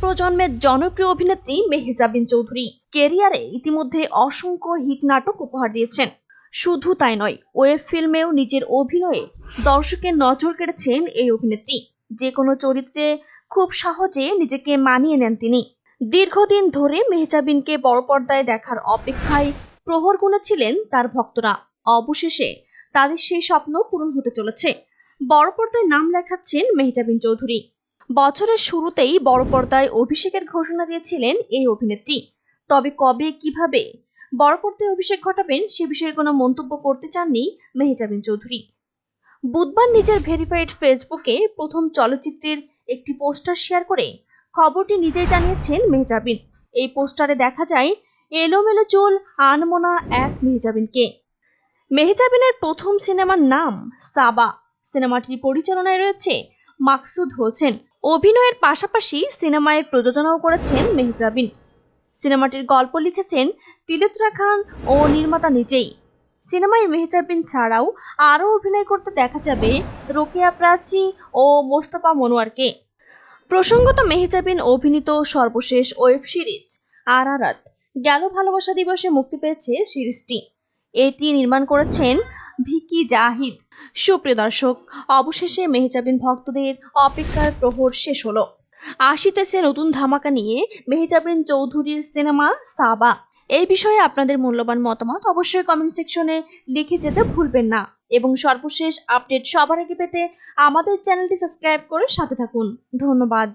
প্রজন্মের জনপ্রিয় অভিনেত্রী মেহজাবিন চৌধুরী কেরিয়ারে ইতিমধ্যে অসংখ্য হিট নাটক উপহার দিয়েছেন। শুধু তাই নয়, ওয়েব ফিল্মেও নিজের অভিনয়ে দর্শকের নজর কেড়েছেন এই অভিনেত্রী। যে কোনো চরিত্রে খুব সহজে নিজেকে মানিয়ে নেন তিনি। দীর্ঘদিন ধরে মেহজাবিনকে বড় পর্দায় দেখার অপেক্ষায় প্রহর গুনেছিলেন তার ভক্তরা। অবশেষে তাদের সেই স্বপ্ন পূরণ হতে চলেছে। বড় পর্দায় নাম লেখাচ্ছেন মেহজাবিন চৌধুরী। বছরের শুরুতেই বড় পর্দায় অভিষেকের ঘোষণা দিয়েছিলেন এই অভিনেত্রী। তবে কবে, কীভাবে বড় পর্দায় অভিষেক ঘটাবেন সে বিষয়ে কোনো মন্তব্য করতে চাননি মেহজাবিন চৌধুরী। বুধবার নিজের ভেরিফাইড ফেসবুকে প্রথম চলচ্চিত্রের একটি পোস্টার শেয়ার করে খবরটি নিজেই জানিয়েছেন মেহজাবিন। এই পোস্টারে দেখা যায়, এলোমেলো চুল আনমোনা এক মেহজাবিনকে। মেহজাবিনের প্রথম সিনেমার নাম সাবা। সিনেমাটির পরিচালনায় রয়েছে মাকসুদ হোসেন। অভিনয়ের পাশাপাশি সিনেমায় প্রযোজনাও করেছেন মেহজাবিন। সিনেমাটির গল্প লিখেছেন তিলোত্রা খান ও নির্মাতা নিজেই। সিনেমায় মেহজাবিন ছাড়াও আরও অভিনয় করতে দেখা যাবে রোকেয়া প্রাচী ও মোস্তফা মনোয়ারকে। প্রসঙ্গত মেহজাবিন অভিনীত সর্বশেষ ওয়েব সিরিজ, আরারাত, গেল ভালোবাসা দিবসে মুক্তি পেয়েছে সিরিজটি। এটি নির্মাণ করেছেন ভিকি জাহিদ। সুপ্রিয় দর্শক, অবশেষে মেহজাবিন ভক্তদের অপেক্ষার প্রহর শেষ হলো। আসিতেছে নতুন ধামাকা নিয়ে মেহজাবিন চৌধুরীর সিনেমা সাবা। এই বিষয়ে আপনাদের মূল্যবান মতামত অবশ্যই কমেন্ট সেকশনে লিখে যেতে ভুলবেন না। এবং সর্বশেষ আপডেট সবার আগে পেতে আমাদের চ্যানেলটি সাবস্ক্রাইব করে সাথে থাকুন। ধন্যবাদ।